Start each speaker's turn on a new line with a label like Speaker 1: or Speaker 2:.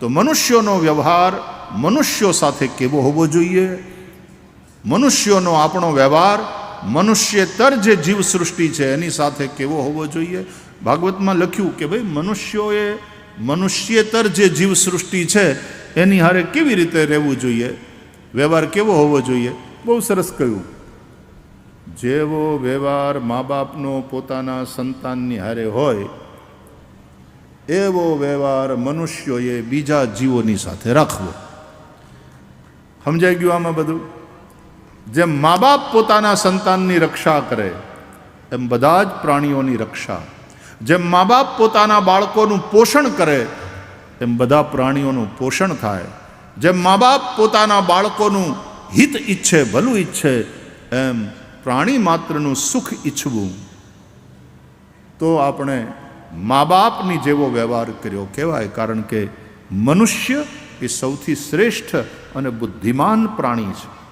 Speaker 1: તો મનુષ્યોનો વ્યવહાર મનુષ્યો સાથે કેવો હોવો જોઈએ? મનુષ્યોનો આપણો વ્યવહાર મનુષ્યેતર જે જીવ સૃષ્ટિ છે એની સાથે કેવો હોવો જોઈએ? ભાગવતમાં લખ્યું કે ભાઈ મનુષ્યોએ મનુષ્યેતર જે જીવ સૃષ્ટિ છે એની હારે કેવી રીતે રહેવું જોઈએ? વ્યવહાર કેવો હોવો જોઈએ? બહુ સરસ કહ્યું. જેવો વ્યવહાર મા બાપનો પોતાના સંતાનની હારે હોય એવો વ્યવહાર મનુષ્યોએ બીજા જીવોની સાથે રાખવો. સમજાઈ ગયું આમાં બધું? જેમ મા બાપ પોતાના સંતાનની રક્ષા કરે, એમ બધા જ પ્રાણીઓની રક્ષા. જેમ મા બાપ પોતાના બાળકોનું પોષણ કરે, એમ બધા પ્રાણીઓનું પોષણ થાય. જેમ મા બાપ પોતાના બાળકોનું હિત ઈચ્છે, ભલું ઈચ્છે, એમ પ્રાણી માત્રનું સુખ ઈચ્છવું. તો આપણે મા બાપની જેવો વ્યવહાર કર્યો કહેવાય, કારણ કે મનુષ્ય એ સૌથી શ્રેષ્ઠ અને બુદ્ધિમાન પ્રાણી છે.